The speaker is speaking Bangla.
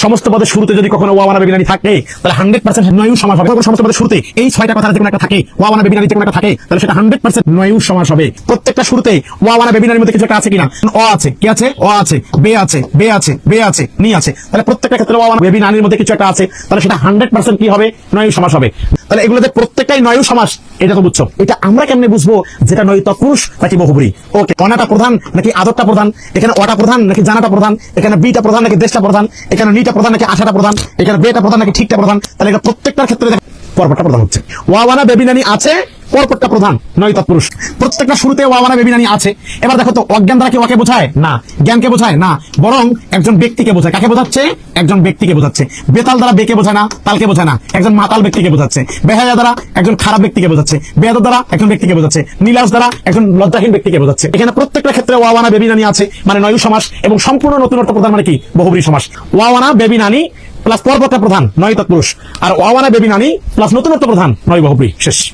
সমস্ত পদের শুরুতে যদি কখনো ওয়াওয়ানা বেবিনারি থাকে, তাহলে হান্ড্রেড পার্সেন্ট নয়ু সমাজ হবে। সমস্ত পদের শুরুতে এই ছয়টা কথা যেমন একটা থাকে, ওয়াওয়ানা বেবিনারি যেমন একটা থাকে, তাহলে সেটা হান্ড্রেড পার্সেন্ট নয়ু সমাজ হবে। প্রত্যেকটা শুরুতে ওয়াওয়ানা বেবিনারির মধ্যে কিছু একটা আছে কিনা? অ আছে। কি আছে? অ আছে। বে আছে। বে আছে। বে আছে। নি আছে। তাহলে প্রত্যেকটা ক্ষেত্রে ওয়াওয়ানা বেবিনারির মধ্যে কিছু একটা আছে, তাহলে সেটা হান্ড্রেড পার্সেন্ট কি হবে? নয়ু সমাজ হবে। তাহলে এগুলোতে প্রত্যেকটাই নয় সমাস, এটা তো বুঝছ। এটা আমরা কেমনে বুঝব যেটা নয় তপুরুষ নাকি বহুবুরি ওকে অনাটা প্রধান নাকি আদরটা প্রধান? এখানে অটা প্রধান নাকি জানাটা প্রধান? এখানে বিটা প্রধান নাকি দেশটা প্রধান? এখানে নিটা প্রধান নাকি আশাটা প্রধান? এখানে বেটা প্রধান নাকি ঠিকটা প্রধান? তাহলে এটা প্রত্যেকটার ক্ষেত্রে পর্বটা প্রধান হচ্ছে। ওয়াওয়ানা বেবিনানি আছে পরপরটা প্রধান, নয় তৎপুরুষ। প্রত্যেকটা শুরুতে ওয়াওয়ানা বেবিনানি আছে। এবার দেখো তো, অজ্ঞান দ্বারা কি ওকে বোঝায়? না। জ্ঞানকে বোঝায়? না। বরং একজন ব্যক্তিকে বোঝায়। কাকে বোঝাচ্ছে? একজন ব্যক্তিকে বোঝাচ্ছে। বেতাল দ্বারা বেকে বোঝায় না, তালকে বোঝায় না। একজন মাতাল ব্যক্তিকে বোঝাচ্ছে। বেহায়া দ্বারা একজন খারাপ ব্যক্তিকে বোঝাচ্ছে। বেয়াদ দ্বারা একজন ব্যক্তিকে বোঝাচ্ছে। নীলাস দ্বারা একজন লজ্জাহীন ব্যক্তিকে বোঝাচ্ছে। এখানে প্রত্যেকটা ক্ষেত্রে ওয়াওয়ানা বেবিনানি আছে মানে নয় সমাস এবং সম্পূর্ণ নতুন অর্থ প্রধান মানে কি? বহুবরী সমাস। ওয়াওয়ানা বেবিনানি প্লাস পরপরটা প্রধান, নয় তৎপুরুষ। আর ওয়াওয়ানা বেবিনানি প্লাস নতুন অর্থ প্রধান, নয় বহুবরী। শেষ।